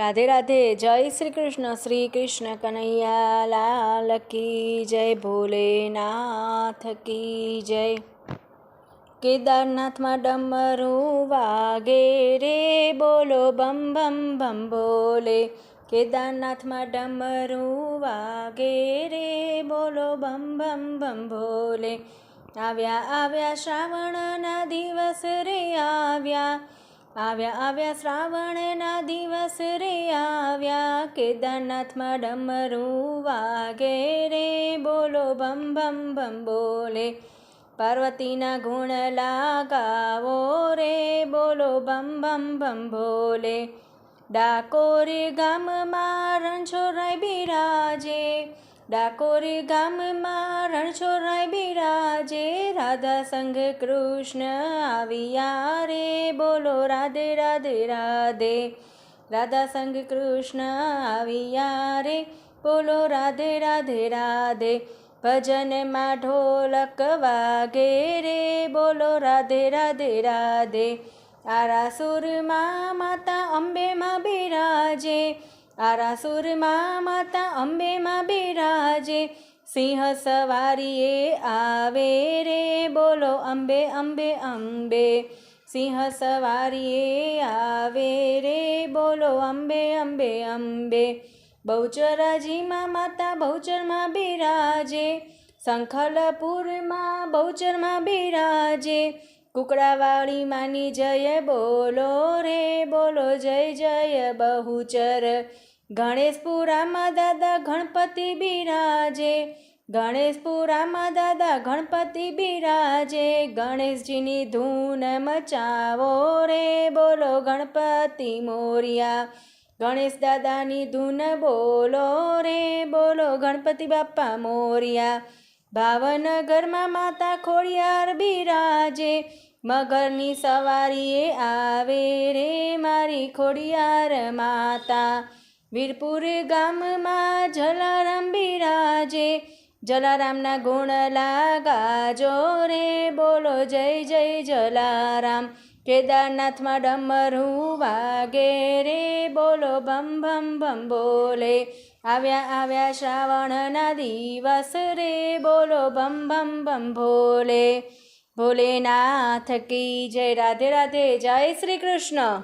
રાધે રાધે, જય શ્રી કૃષ્ણ શ્રી કૃષ્ણ કનૈયા, લાલ કી જય, ભોલેનાથ કી જય. કેદારનાથમાં ડમરું વાગે રે, બોલો બમ બમ બમ બોલે. કેદારનાથમાં ડમરું વાગે રે, બોલો બમ બમ બમ ભોલે આવ્યા આવ્યા શ્રાવણના દિવસ રે આવ્યા. આવ્યા આવ્યા શ્રાવણના દિવસ રે આવ્યા કેદારનાથમાં ડમરું વાગે રે, બોલો બમ ભમ ભમ બોલે. પાર્વતીના ગુણ લાગાવો રે, બોલો બમ બમ ભમ બોલે. ડાકોર ગામમાં રણછોરાય બિરાજે, ડાકોર ગામમાં રણછોરાય બિરાજે રાધા સંઘ કૃષ્ણ આવ્યા રે. બોલો રાધે રાધે રાધે. રાધા સંઘ કૃષ્ણ આવ્યા રે. બોલો રાધે રાધે રાધે. ભજનમાં ઢોલક વાગે રે. બોલો રાધે રાધે રાધે. આરાસુરમાં માતા અંબેમાં બિરાજે. આરાસુરમાં માતા અંબેમાં બિરાજે. સિંહ સવારીએ આવે રે? બોલો, અંબે અંબે અંબે. સિંહ સવારીએ આવે રે? બોલો, અંબે અંબે અંબે. બહુચરાજીમાં માતા, બહુચરમાં બિરાજે. શંખલપુરમાં બહુચરમાં બિરાજે. કુકડાવાળી માની જય બોલો રે? બોલો, જય જય બહુચર. ગણેશપુરામાં દાદા ગણપતિ બિરાજે, ગણેશપુરામાં દાદા ગણપતિ બિરાજે, ગણેશજીની ધૂન મચાવો રે, બોલો ગણપતિ મોરિયા. ગણેશ દાદાની ધૂન બોલો રે, બોલો ગણપતિ બાપા મોરિયા. ભાવનગરમાં માતા ખોડિયાર બિરાજે, મગરની સવારીએ આવે રે મારી ખોડિયાર માતા. વીરપુર ગામમાં જલારામ બિરાજે. જલારામના ગુણ લાગા રે, બોલો જય જય જલારામ. કેદારનાથમાં ડમરું વાગે રે, બોલો બમ ભમ ભમ બોલે. આવ્યા આવ્યા શ્રાવણના દિવસ રે, બોલો ભમ ભમ બમ ભોલે. ભોલેનાથ કી જય, રાધે રાધે, જય શ્રી કૃષ્ણ.